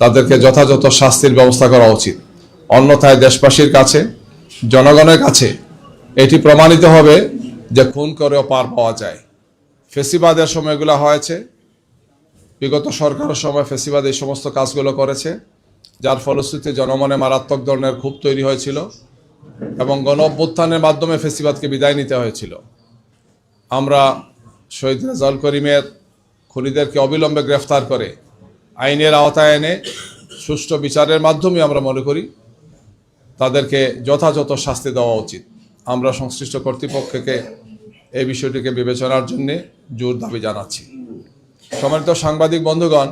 তাদেরকে যথাযথ শাস্তির ব্যবস্থা করা উচিত। অন্যথায় দেশবাসীর কাছে, জনগণের কাছে এটি প্রমাণিত হবে যে খুন করেও পার পাওয়া যায়। ফেসিবাদের সময়গুলো হয়েছে। বিগত সরকারের সময় ফেসিবাদ এই সমস্ত কাজগুলো করেছে, যার ফলশ্রুতিতে জনমনে মারাত্মক ধরনের ক্ষোভ তৈরি হয়েছিল এবং গণ অভ্যুত্থানের মাধ্যমে ফেসিবাদকে বিদায় নিতে হয়েছিল। আমরা শহীদ রেজাউল করিমের খুনিদেরকে অবিলম্বে গ্রেফতার করে আইনের আওতায় এনে সুষ্ঠু বিচারের মাধ্যমে আমরা মনে করি তাদেরকে যথাযথ শাস্তি দেওয়া উচিত। আমরা সংশ্লিষ্ট কর্তৃপক্ষকে এই বিষয়টিকে বিবেচনার জন্য জোর দাবি জানাচ্ছি। সম্মানিত সাংবাদিক বন্ধুগণ,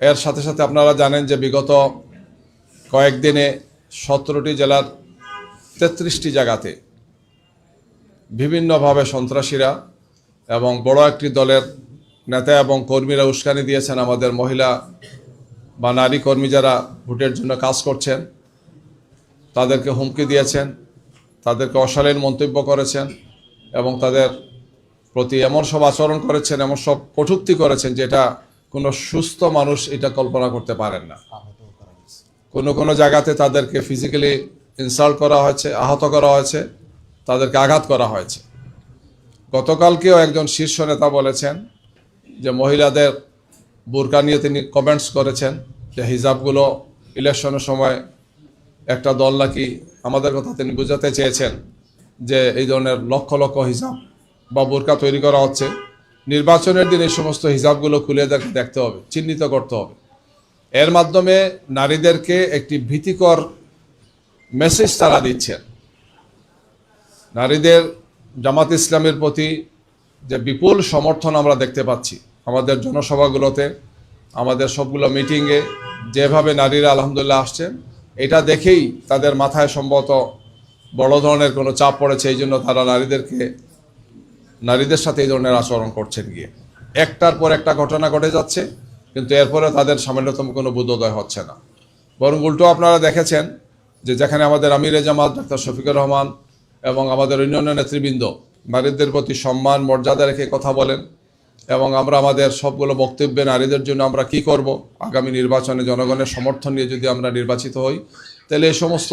এর সাথে সাথে আপনারা জানেন যে বিগত কয়েকদিনে সতেরোটি জেলার তেত্রিশটি জায়গাতে বিভিন্নভাবে সন্ত্রাসীরা এবং বড় একটি দলের নেতা এবং কর্মীরা উস্কানি দিয়েছেন। আমাদের মহিলা বা নারী কর্মী যারা ভোটের জন্য কাজ করছেন, তাদেরকে হুমকি দিয়েছেন, তাদেরকে অশালীন মন্তব্য করেছেন এবং তাদের প্রতি এমন সব আচরণ করেছেন, এমন সব কটূক্তি করেছেন যেটা কোনো সুস্থ মানুষ এটা কল্পনা করতে পারেন না। কোনো কোনো জায়গাতে তাদেরকে ফিজিক্যালি ইনসাল্ট করা হয়েছে, আহত করা হয়েছে, তাদেরকে আঘাত করা হয়েছে। গতকালকেও একজন শীর্ষ নেতা বলেছেন যে মহিলাদের বোরকা নিয়ে তিনি কমেন্টস করেছেন যে হিজাবগুলো ইলেকশনের সময় একটা দল নাকি আমাদের কথা তিনি বুঝাতে চেয়েছেন যে এই ধরনের লক্ষ লক্ষ হিজাব বা বোরকা তৈরি করা হচ্ছে। নির্বাচনের দিন এই সমস্ত হিজাবগুলো খুলে দেখে দেখতে হবে, চিহ্নিত করতে হবে। এর মাধ্যমে নারীদেরকে একটি ভীতিকর মেসেজ তারা দিচ্ছেন। নারীদের জামাত ইসলামের প্রতি যে বিপুল সমর্থন আমরা দেখতে পাচ্ছি। আমাদের জনসভাগুলোতে, আমাদের সবগুলো মিটিংয়ে যেভাবে নারীরা আলহামদুলিল্লাহ আসছেন, এটা দেখেই তাদের মাথায় সম্ভবত বড় ধরনের কোনো চাপ পড়েছে, এই জন্য তারা নারীদেরকে, নারীদের সাথে এই ধরনের আচরণ করছেন গিয়ে। একটার পর একটা ঘটনা ঘটে যাচ্ছে, কিন্তু এরপরে তাদের সামান্যতম কোনো বোধোদয় হচ্ছে না। বরং উল্টো আপনারা দেখেছেন যে যেখানে আমাদের আমিরে জামাত, ডাক্তার শফিকুর রহমান এবং আমাদের অন্যান্য নেতৃবৃন্দ নারীদের প্রতি সম্মান, মর্যাদা রেখে কথা বলেন এবং আমরা আমাদের সবগুলো বক্তব্যে নারীদের জন্য আমরা কি করব? আগামী নির্বাচনে জনগণের সমর্থন নিয়ে যদি আমরা নির্বাচিত হই, তাহলে এই সমস্ত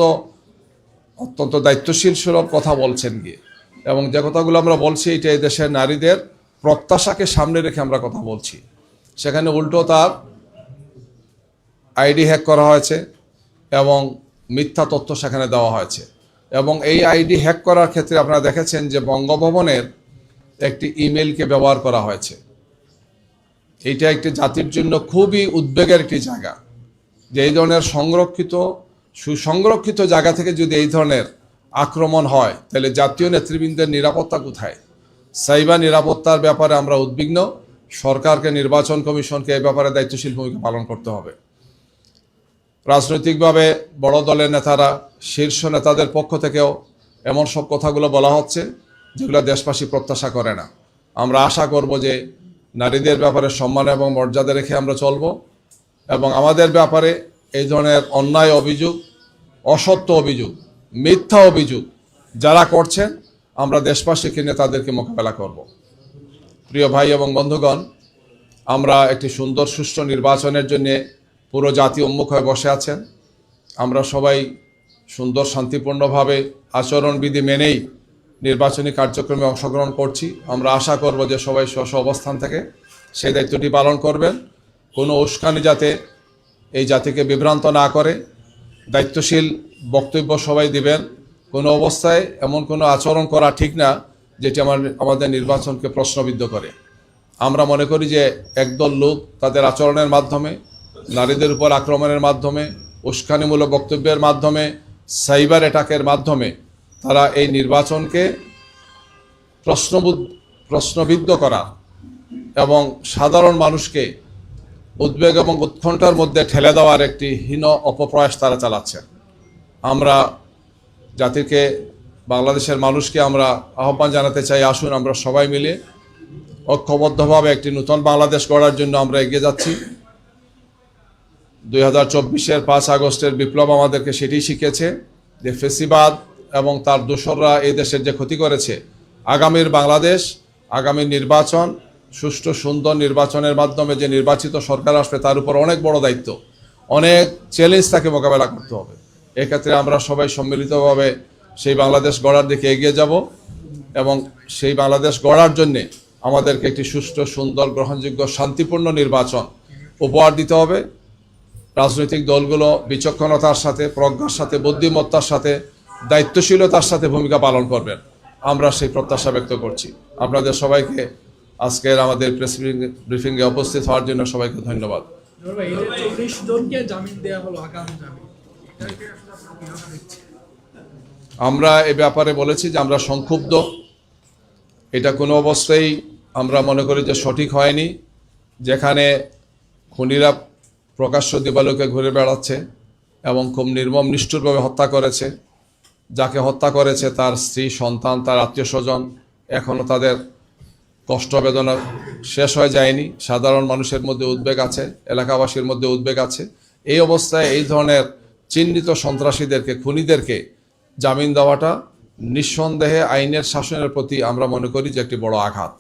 অত্যন্ত দায়িত্বশীল সুলভ কথা বলছেন গিয়ে। এবং যে কথাগুলো আমরা বলছি, এটা এই দেশের নারীদের প্রত্যাশাকে সামনে রেখে আমরা কথা বলছি। সেখানে উল্টো তার আইডি হ্যাক করা হয়েছে এবং মিথ্যা তথ্য সেখানে দেওয়া হয়েছে। এবং এই আইডি হ্যাক করার ক্ষেত্রে আপনারা দেখেছেন যে বঙ্গভবনের একটি ইমেলকে ব্যবহার করা হয়েছে। এটা একটি জাতির জন্য খুবই উদ্বেগের একটি জায়গা। যে এই ধরনের সংরক্ষিত, সুসংরক্ষিত জায়গা থেকে যদি এই ধরনের আক্রমণ হয়, তাহলে জাতীয় নেতৃবৃন্দের নিরাপত্তা কোথায়? সাইবার নিরাপত্তার ব্যাপারে আমরা উদ্বিগ্ন। সরকারকে, নির্বাচন কমিশনকে এই ব্যাপারে দায়িত্বশীল ভূমিকা পালন করতে হবে। রাজনৈতিকভাবে বড় দলের নেতারা, শীর্ষ নেতাদের পক্ষ থেকেও এমন সব কথাগুলো বলা হচ্ছে যেগুলো দেশবাসী প্রত্যাশা করে না। আমরা আশা করব যে নারীদের ব্যাপারে সম্মান এবং মর্যাদা রেখে আমরা চলব এবং আমাদের ব্যাপারে এই ধরনের অন্যায় অভিযোগ, অসত্য অভিযোগ, মিথ্যা অভিযোগ যারা করছেন, আমরা দেশবাসীকে নিয়ে তাদেরকে মোকাবেলা করব। প্রিয় ভাই এবং বন্ধুগণ, আমরা একটি সুন্দর সুষ্ঠু নির্বাচনের জন্য পুরো জাতি উন্মুখ হয়ে বসে আছেন। আমরা সবাই সুন্দর, শান্তিপূর্ণভাবে আচরণবিধি মেনেই নির্বাচনী কার্যক্রমে অংশগ্রহণ করছি। আমরা আশা করব যে সবাই স্ব অবস্থান থেকে সেই দায়িত্বটি পালন করবেন। কোনো উস্কানি যাতে এই জাতিকে বিভ্রান্ত না করে, দায়িত্বশীল বক্তব্য সবাই দিবেন। কোনো অবস্থায় এমন কোনো আচরণ করা ঠিক না, যেটি আমার, আমাদের নির্বাচনকে প্রশ্নবিদ্ধ করে। আমরা মনে করি যে একদল লোক তাদের আচরণের মাধ্যমে নারীদের উপর আক্রমণের মাধ্যমে, উস্কানিমূলক বক্তব্যের মাধ্যমে, সাইবার অ্যাটাকের মাধ্যমে তারা এই নির্বাচনকে প্রশ্নবুদ্ধ প্রশ্নবিদ্ধ করা এবং সাধারণ মানুষকে উদ্বেগ এবং উৎকণ্ঠার মধ্যে ঠেলে দেওয়ার একটি হীন অপপ্রয়াস তারা চালাচ্ছে। আমরা জাতিকে, বাংলাদেশের মানুষকে আমরা আহ্বান জানাতে চাই, আসুন আমরা সবাই মিলে ঐক্যবদ্ধভাবে একটি নতুন বাংলাদেশ গড়ার জন্য আমরা এগিয়ে যাচ্ছি। দুই হাজার চব্বিশের পাঁচ আগস্টের বিপ্লব আমাদেরকে সেটি শিখেছে যে ফেসিবাদ এবং তার দোসররা এই দেশের যে ক্ষতি করেছে, আগামীর বাংলাদেশ আগামী নির্বাচন, সুষ্ঠু সুন্দর নির্বাচনের মাধ্যমে যে নির্বাচিত সরকার আসবে তার উপর অনেক বড় দায়িত্ব। অনেক চ্যালেঞ্জ তাকে মোকাবেলা করতে হবে। এক্ষেত্রে আমরা সবাই সম্মিলিতভাবে সেই বাংলাদেশ গড়ার দিকে এগিয়ে যাব এবং সেই বাংলাদেশ গড়ার জন্যে আমাদেরকে একটি সুষ্ঠু, সুন্দর, গ্রহণযোগ্য, শান্তিপূর্ণ নির্বাচন উপহার দিতে হবে। রাজনৈতিক দলগুলো বিচক্ষণতার সাথে প্রজ্ঞার সাথে বুদ্ধিমত্তার সাথে দায়িত্বশীলতার সাথে ভূমিকা পালন করবেন। আমরা সেই প্রত্যাশা ব্যক্ত করছি। আপনাদের সবাইকে আজকের আমাদের প্রেস ব্রিফিংয়ে উপস্থিত হওয়ার জন্য সবাইকে ধন্যবাদ। আমরা এ ব্যাপারে বলেছি যে আমরা সংক্ষুব্ধ। এটা কোনো অবস্থায় আমরা মনে করি যে সঠিক হয়নি। যেখানে খুনিরা প্রকাশ্য দিবালোকে ঘুরে বেড়াচ্ছে এবং খুব নির্মম নিষ্ঠুরভাবে হত্যা করেছে। যাকে হত্যা করেছে তার স্ত্রী, সন্তান, তার আত্মীয় স্বজন এখনও তাদের কষ্ট বেদনা শেষ হয়ে যায়নি। সাধারণ মানুষের মধ্যে উদ্বেগ আছে, এলাকাবাসীর মধ্যে উদ্বেগ আছে। এই অবস্থায় এই ধরনের চিহ্নিত সন্ত্রাসীদেরকে, খুনিদেরকে জামিন দেওয়াটা নিঃসন্দেহে আইনের শাসনের প্রতি আমরা মনে করি যে একটি বড় আঘাত।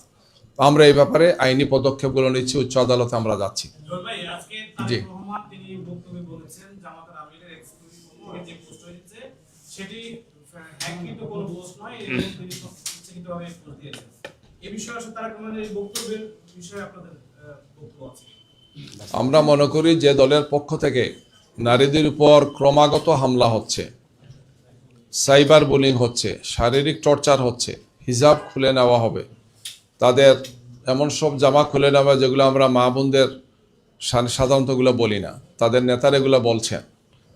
আমরা এই ব্যাপারে আইনি পদক্ষেপগুলো নিচ্ছি উচ্চ আদালতে আমরা যাচ্ছি। জি। আমরা মনে করি যে দলের পক্ষ থেকে নারীদের উপর ক্রমাগত হামলা হচ্ছে সাইবার বুলিং হচ্ছে শারীরিক টর্চার হচ্ছে হিজাব খুলে নেওয়া হবে। তাদের এমন সব জামা খুলে নেওয়া যেগুলো আমরা মা বোনদের সাধারণত ওগুলো বলি না। তাদের নেতারা এগুলো বলছেন।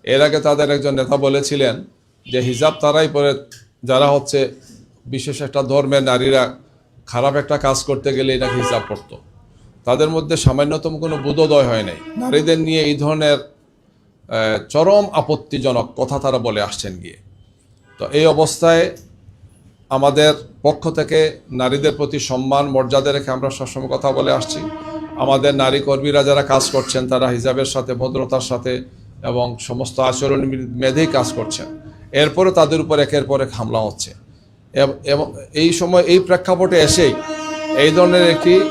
এর আগে তাদের একজন নেতা বলেছিলেন যে হিজাব তারাই পরে যারা হচ্ছে বিশেষ একটা ধর্মের নারীরা খারাপ একটা কাজ করতে গেলে নাকি হিজাব পড়তো তাদের মধ্যে সামান্যতম কোনো বোধোদয় হয় নাই। নারীদের নিয়ে এই ধরনের চরম আপত্তিজনক কথা তারা বলে আসছেন গিয়ে। তো এই অবস্থায় আমাদের পক্ষ থেকে নারীদের প্রতি সম্মান, মর্যাদা রেখে আমরা সবসময় কথা বলে আসছি। আমাদের নারী কর্মীরা যারা কাজ করছেন, তারা হিজাবের সাথে, ভদ্রতার সাথে এবং সমস্ত আচরণ মেধেই কাজ করছেন। এরপরে তাদের উপর একের পর এক হামলা হচ্ছে। এব- এই সময় এই প্রেক্ষাপটে এসেই এই ধরনের একটি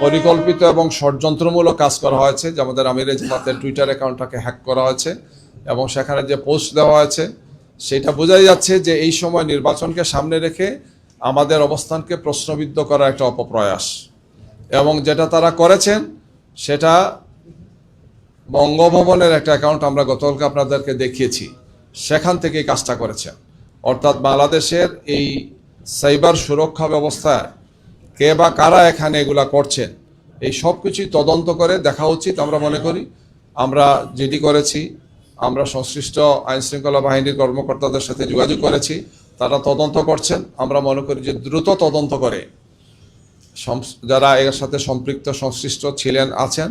পরিকল্পিত এবং ষড়যন্ত্রমূলক কাজ করা হয়েছে। যে আমাদের আমির জামাতের টুইটার অ্যাকাউন্টটাকে হ্যাক করা হয়েছে এবং সেখানে যে পোস্ট দেওয়া হয়েছে সেটা বোঝাই যাচ্ছে যে এই সময় নির্বাচনকে সামনে রেখে আমাদের অবস্থানকে প্রশ্নবিদ্ধ করার একটা অপপ্রয়াস। এবং যেটা তারা করেছেন, সেটা বঙ্গভবনের একটা অ্যাকাউন্ট আমরা গতকালকে আপনাদেরকে দেখিয়েছি। সেখান থেকে কাজটা করেছেন। অর্থাৎ বাংলাদেশের এই সাইবার সুরক্ষা ব্যবস্থায় কে বা কারা এখানে এগুলা করছেন, এই সব কিছুই তদন্ত করে দেখা উচিত আমরা মনে করি। আমরা যেটি করেছি আমরা সংশ্লিষ্ট আইন শৃঙ্খলা বাহিনীর কর্মকর্তাদের সাথে যোগাযোগ করেছি, তারা তদন্ত করছেন। আমরা মনে করি যে দ্রুত তদন্ত করে যারা এর সাথে সম্পৃক্ত, সংশ্লিষ্ট ছিলেন, আছেন,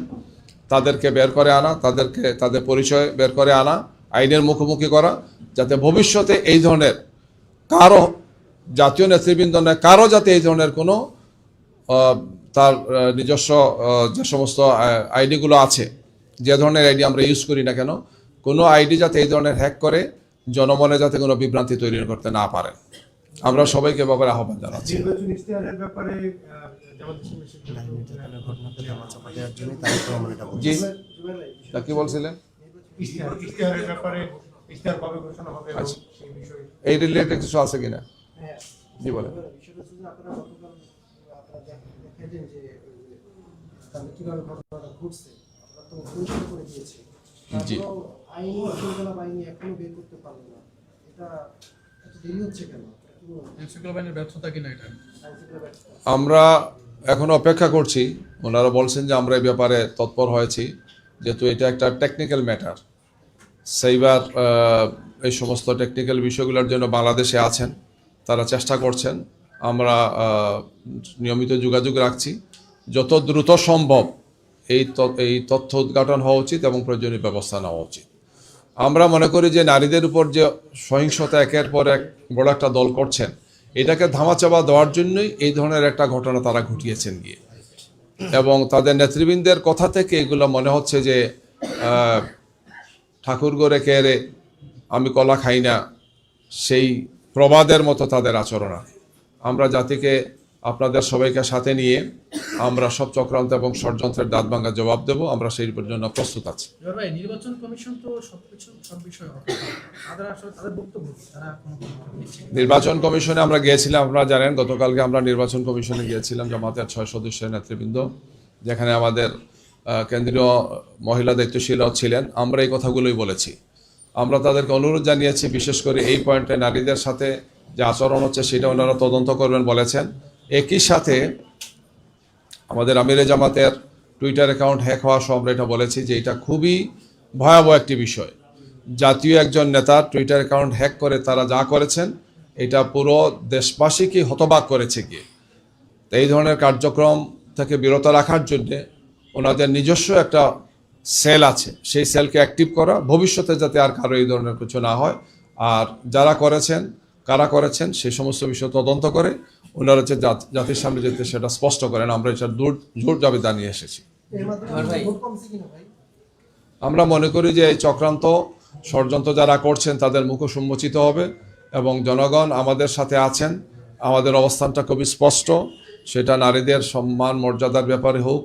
তাদেরকে বের করে আনা, তাদেরকে, তাদের পরিচয় বের করে আনা, আইনের মুখোমুখি করা, যাতে ভবিষ্যতে এই ধরনের কারও জাতীয় নেতৃবৃন্দ নয় কারও যাতে এই ধরনের কোনো তার নিজস্ব যে সমস্ত আইডিগুলো আছে, যে ধরনের আইডি আমরা ইউজ করি না কেন কোনো আইডি যাতে এই ধরনের হ্যাক করে জনমনে যাতে কোনো বিভ্রান্তি তৈরি করতে না পারে। আমরা সবাইকে ব্যাপারে আহ্বান জানাচ্ছি। জি। তা কি বলছিলেন? আচ্ছা। এই রিলেটেড কিছু আছে কিনা? জি বলেন। কীভাবে ঘটনাটা ঘটছে তো করে দিয়েছে জি। আইনি শৃঙ্খলা বাহিনী এখনও বের করতে পারল না। এটা এত দেরি হচ্ছে কেন? এটা কি? আইনশৃঙ্খলা বাহিনীর ব্যর্থতা কিনা এটা? আইনশৃঙ্খলা ব্যবস্থা আমরা এখন অপেক্ষা করছি। ওনারা বলছেন যে আমরা এই ব্যাপারে তৎপর হয়েছি যেহেতু এটা একটা টেকনিক্যাল ম্যাটার সেইবার এই সমস্ত টেকনিক্যাল বিষয়গুলোর জন্য বাংলাদেশে আছেন তারা চেষ্টা করছেন। আমরা নিয়মিত যোগাযোগ রাখছি। যত দ্রুত সম্ভব এই এই তথ্য উদ্ঘাটন হওয়া উচিত এবং প্রয়োজনীয় ব্যবস্থা নেওয়া উচিত। আমরা মনে করি যে নারীদের উপর যে সহিংসতা একের পর এক বড় একটা দল করছেন, এটাকে ধামাচাপা দেওয়ার জন্যই এই ধরনের একটা ঘটনা তারা ঘটিয়েছেন গিয়ে। এবং তাদের নেতৃবৃন্দের কথা থেকে এগুলো মনে হচ্ছে যে ঠাকুর গড়ে কেড়ে আমি কলা খাই না, সেই প্রবাদের মতো তাদের আচরণ আমরা জাতিকে আপনাদের সবাইকে সাথে নিয়ে আমরা সব চক্রান্ত এবং ষড়যন্ত্রের দাঁত ভাঙ্গা জবাব দেব। আমরা সেই জন্য প্রস্তুত আছি। নির্বাচন কমিশন তো সব বিষয়ে। নির্বাচন কমিশনে আমরা গিয়েছিলাম আপনারা জানেন গতকালকে আমরা নির্বাচন কমিশনে গিয়েছিলাম জামাতের ছয় সদস্যের নেতৃবৃন্দ যেখানে আমাদের কেন্দ্রীয় মহিলা দায়িত্বশীলরাও ছিলেন। আমরা এই কথাগুলোই বলেছি। আমরা তাদেরকে অনুরোধ জানিয়েছি বিশেষ করে এই পয়েন্টে নারীদের সাথে যে আচরণ হচ্ছে সেটা ওনারা তদন্ত করবেন বলেছেন। একই সাথে আমাদের আমিরে জামাতের টুইটার অ্যাকাউন্ট হ্যাক হওয়া সহ আমরা এটা বলেছি যে এটা খুবই ভয়াবহ একটি বিষয়। জাতীয় একজন নেতা টুইটার অ্যাকাউন্ট হ্যাক করে তারা যা করেছেন, এটা পুরো দেশবাসীকে হতবাক করেছে গিয়ে। তো এই ধরনের কার্যক্রম থেকে বিরত রাখার জন্য ওনাদের নিজস্ব একটা সেল আছে। সেই সেলকে অ্যাক্টিভ করা, ভবিষ্যতে যাতে আর কারও এই ধরনের কিছু না হয়। আর যারা করেছেন, কারা করেছেন সেই সমস্ত বিষয় তদন্ত করে ওনারা হচ্ছে জাতির সামনে যেতে সেটা স্পষ্ট করেন, আমরা এটা দূর জোর দাবি জানিয়ে এসেছি। আমরা মনে করি যে এই চক্রান্ত, ষড়যন্ত্র যারা করছেন তাদের মুখোশ উন্মোচিত হবে এবং জনগণ আমাদের সাথে আছেন, আমাদের অবস্থানটা খুবই স্পষ্ট, সেটা নারীদের সম্মান, মর্যাদার ব্যাপারে হোক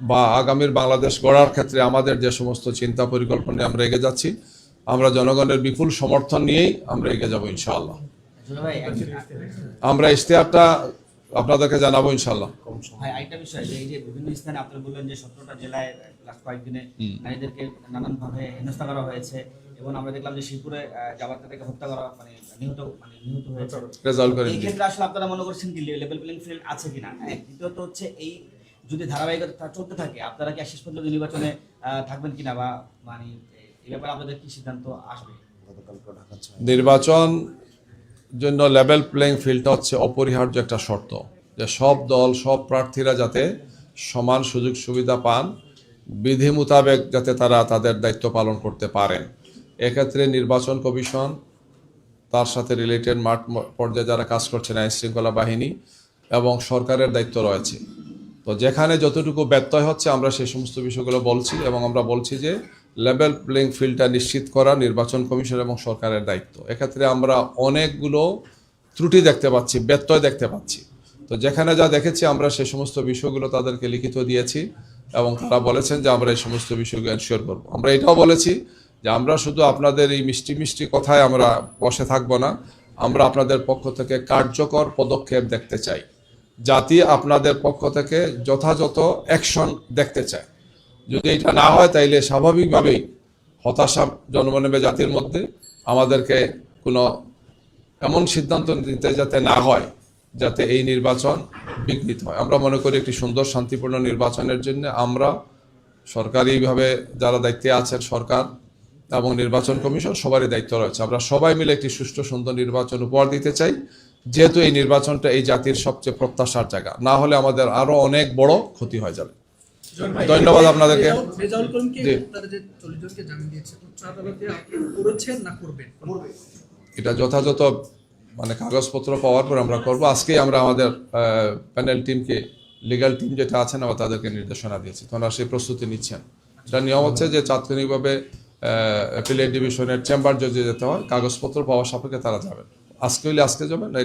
বা আগামীর বাংলাদেশ গড়ার ক্ষেত্রে আমাদের যে সমস্ত চিন্তা পরিকল্পনা আমরা এগিয়ে যাচ্ছি, আমরা জনগণের বিপুল সমর্থন নিয়েই আমরা এগিয়ে যাব ইনশাআল্লাহ। আমরা ইশতেহারটা আপনাদেরকে জানাব ইনশাআল্লাহ। ভাই আরেকটা বিষয় যে এই যে বিভিন্ন স্থানে আপনি বললেন যে সতেরোটা জেলায় লাস্ট কয়েকদিনে নারীদেরকে নানানভাবে হেনস্থা করা হয়েছে এবং আমরা দেখলাম যে শিবপুরে জামাত থেকে হত্যা করা মানে নিহত মানে নিহত হয়েছে। এই ক্ষেত্রে আসলে আপনারা মনে করছেন কি লেভেল প্লেইং ফিল্ড আছে কিনা? দ্বিতীয়ত হচ্ছে এই যদি ধারাবাহিকতা চলতে থাকে আপনারা কি শেষ পর্যন্ত নির্বাচনে আহ, থাকবেন কিনা বা মানে এই ব্যাপারে আপনাদের কি সিদ্ধান্ত আসবে? নির্বাচন জন্য লেভেল প্লেইং ফিল্ডটা হচ্ছে অপরিহার্য একটা শর্ত, যে সব দল, সব প্রার্থীরা যাতে সমান সুযোগ সুবিধা পান, বিধি মোতাবেক যাতে তারা তাদের দায়িত্ব পালন করতে পারেন। এক্ষেত্রে নির্বাচন কমিশন, তার সাথে রিলেটেড মাঠ পর্যায়ে যারা কাজ করছেন, আইন শৃঙ্খলা বাহিনী এবং সরকারের দায়িত্ব রয়েছে। তো যেখানে যতটুকু ব্যত্যয় হচ্ছে, আমরা সেই সমস্ত বিষয়গুলো বলছি এবং আমরা বলছি যে লেভেল প্লেইং ফিল্ডটা নিশ্চিত করা নির্বাচন কমিশন এবং সরকারের দায়িত্ব। এক্ষেত্রে আমরা অনেকগুলো ত্রুটি দেখতে পাচ্ছি, ব্যত্যয় দেখতে পাচ্ছি। তো যেখানে যা দেখেছি, আমরা সেই সমস্ত বিষয়গুলো তাদেরকে লিখিত দিয়েছি এবং তারা বলেছেন যে আমরা এই সমস্ত বিষয়গুলো এনশিওর করব। আমরা এটাও বলেছি যে আমরা শুধু আপনাদের এই মিষ্টি মিষ্টি কথায় আমরা বসে থাকব না, আমরা আপনাদের পক্ষ থেকে কার্যকর পদক্ষেপ দেখতে চাই। জাতি আপনাদের পক্ষ থেকে যথাযথ অ্যাকশন দেখতে চায়। যদি এটা না হয়, তাইলে স্বাভাবিকভাবেই হতাশা জন্ম নেবে জাতির মধ্যে। আমাদেরকে কোনো এমন সিদ্ধান্ত নিতে যাতে না হয়, যাতে এই নির্বাচন বিঘ্নিত হয়। আমরা মনে করি একটি সুন্দর, শান্তিপূর্ণ নির্বাচনের জন্য আমরা সরকারিভাবে যারা দায়িত্বে আছেন সরকার এবং নির্বাচন কমিশন, সবারই দায়িত্ব রয়েছে। আমরা সবাই মিলে একটি সুষ্ঠু, সুন্দর নির্বাচন উপহার দিতে চাই। যেহেতু এই নির্বাচনটা এই জাতির সবচেয়ে প্রত্যাশার জায়গা, না হলে আমাদের আরও অনেক বড় ক্ষতি হয়ে যাবে। ধন্যবাদ আপনাদেরকে। রেজাউল- রেজাউল করিমকে জি। যে চল্লিশ জনকে জামিন দিয়েছে উচ্চ আদালতে আপনি করেছেন না করবেন? এটা যথাযথ মানে কাগজপত্র পাওয়ার পর আমরা করব। আজকেই আমরা আমাদের প্যানেল টিমকে লিগ্যাল টিম যেটা আছেন আমরা তাদেরকে নির্দেশনা দিয়েছি। তো ওনারা সেই প্রস্তুতি নিচ্ছেন। এটা নিয়ম হচ্ছে যে তাৎক্ষণিকভাবে অ্যাপিলেট ডিভিশনের চেম্বার জজে যেতে হয় কাগজপত্র পাওয়ার সাপেক্ষে তারা যাবেন। আজকে হইলে আজকে যাবেন নাইলে